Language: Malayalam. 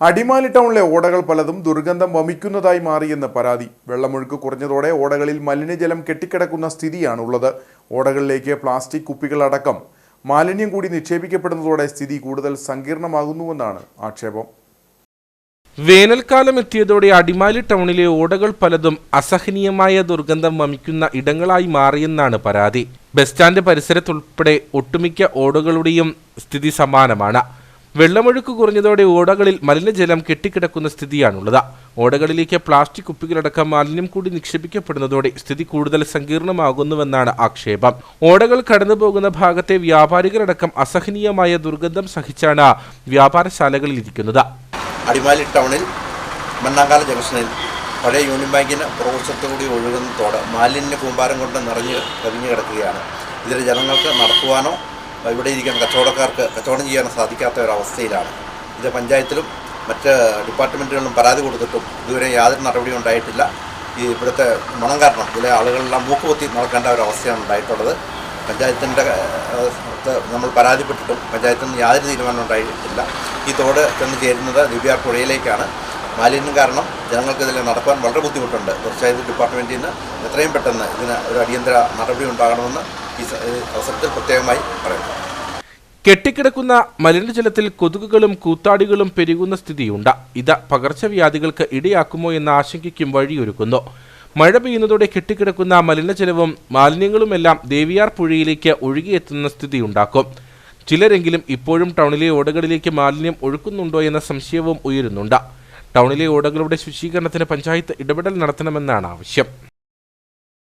അടിമാലി ടൗണിലെ ഓടകൾ പലതും ദുർഗന്ധം വമിക്കുന്നതായി മാറിയെന്ന പരാതി. വെള്ളമൊഴുക്ക് കുറഞ്ഞതോടെ ഓടകളിൽ മലിനജലം കെട്ടിക്കിടക്കുന്ന സ്ഥിതിയാണുള്ളത്. ഓടകളിലേക്ക് പ്ലാസ്റ്റിക് കുപ്പികളടക്കം മാലിന്യം കൂടി നിക്ഷേപിക്കപ്പെടുന്നതോടെ സ്ഥിതി കൂടുതൽ സങ്കീർണമാകുന്നുവെന്നാണ് ആക്ഷേപം. വേനൽക്കാലം എത്തിയതോടെ അടിമാലി ടൗണിലെ ഓടകൾ പലതും അസഹനീയമായ ദുർഗന്ധം വമിക്കുന്ന ഇടങ്ങളായി മാറിയെന്നാണ് പരാതി. ബസ് സ്റ്റാൻഡ് പരിസരത്തുൾപ്പെടെ ഒട്ടുമിക്ക ഓടകളുടെയും സ്ഥിതി സമാനമാണ്. വെള്ളമൊഴുക്ക് കുറഞ്ഞതോടെ ഓടകളിൽ മലിനജലം കെട്ടിക്കിടക്കുന്ന സ്ഥിതിയാണുള്ളത്. ഓടകളിലേക്ക് പ്ലാസ്റ്റിക് കുപ്പികളടക്കം മാലിന്യം കൂടി നിക്ഷേപിക്കപ്പെടുന്നതോടെ സ്ഥിതി കൂടുതൽ സങ്കീർണമാകുന്നുവെന്നാണ് ആക്ഷേപം. ഓടകൾ കടന്നുപോകുന്ന ഭാഗത്തെ വ്യാപാരികളടക്കം അസഹനീയമായ ദുർഗന്ധം സഹിച്ചാണ് വ്യാപാരശാലകളിൽ ഇരിക്കുന്നത് അടിമാലി ടൗണിൽ മണ്ണാങ്കാല ജംഗ്ഷനിൽ പഴയ യൂണിയൻ ബാങ്കിന് പുറകുവശത്തു കൂടി ഒഴുകുന്ന തോട് മാലിന്യ കൂമ്പാരം കൊണ്ട് നിറഞ്ഞ് കവിഞ്ഞു കിടക്കുകയാണ്. ഇതിൽ ജനങ്ങൾക്ക് നടക്കുവാനോ ഇവിടെ ഇരിക്കുന്ന കച്ചവടക്കാർക്ക് കച്ചവടം ചെയ്യാൻ സാധിക്കാത്ത ഒരവസ്ഥയിലാണ് ഇത് പഞ്ചായത്തിലും മറ്റ് ഡിപ്പാർട്ട്മെന്റുകളിലും പരാതി കൊടുത്തിട്ടും ഇതുവരെ യാതൊരു നടപടിയും ഉണ്ടായിട്ടില്ല. ഈ ഇവിടുത്തെ മണം കാരണം ചില ആളുകളെല്ലാം മൂക്കുപൊത്തി നടക്കേണ്ട ഒരു അവസ്ഥയാണ് ഉണ്ടായിട്ടുള്ളത്. പഞ്ചായത്തിന്റെ നമ്മൾ പരാതിപ്പെട്ടിട്ടും പഞ്ചായത്തിൽ നിന്ന് യാതൊരു തീരുമാനം ഉണ്ടായിട്ടില്ല. ഈ തോട് ചെന്ന് ചേരുന്നത് ദിവ്യാർ പുഴയിലേക്കാണ്. മാലിന്യം കാരണം ജനങ്ങൾക്ക് ഇതിൽ നടക്കാൻ വളരെ ബുദ്ധിമുട്ടുണ്ട്. തീർച്ചയായും ഡിപ്പാർട്ട്മെന്റിൽ നിന്ന് എത്രയും പെട്ടെന്ന് ഇതിന് ഒരു അടിയന്തര നടപടി ഉണ്ടാകണമെന്ന് അവസരത്തിൽ പ്രത്യേകമായി കെട്ടിക്കിടക്കുന്ന മലിനജലത്തിൽ കൊതുകുകളും കൂത്താടികളും പെരുകുന്ന സ്ഥിതിയുണ്ട്. ഇത് പകർച്ചവ്യാധികൾക്ക് ഇടയാക്കുമോ എന്ന ആശങ്കയ്ക്കും വഴിയൊരുക്കുന്നു. മഴ പെയ്യുന്നതോടെ കെട്ടിക്കിടക്കുന്ന മലിനജലവും മാലിന്യങ്ങളുമെല്ലാം ദേവിയാർ പുഴയിലേക്ക് ഒഴുകിയെത്തുന്ന സ്ഥിതിയുണ്ടാക്കും. ചിലരെങ്കിലും ഇപ്പോഴും ടൗണിലെ ഓടകളിലേക്ക് മാലിന്യം ഒഴുക്കുന്നുണ്ടോ എന്ന സംശയവും ഉയരുന്നുണ്ട്. ടൗണിലെ ഓടകളുടെ ശുചീകരണത്തിന് പഞ്ചായത്ത് ഇടപെടൽ നടത്തണമെന്നാണ് ആവശ്യം.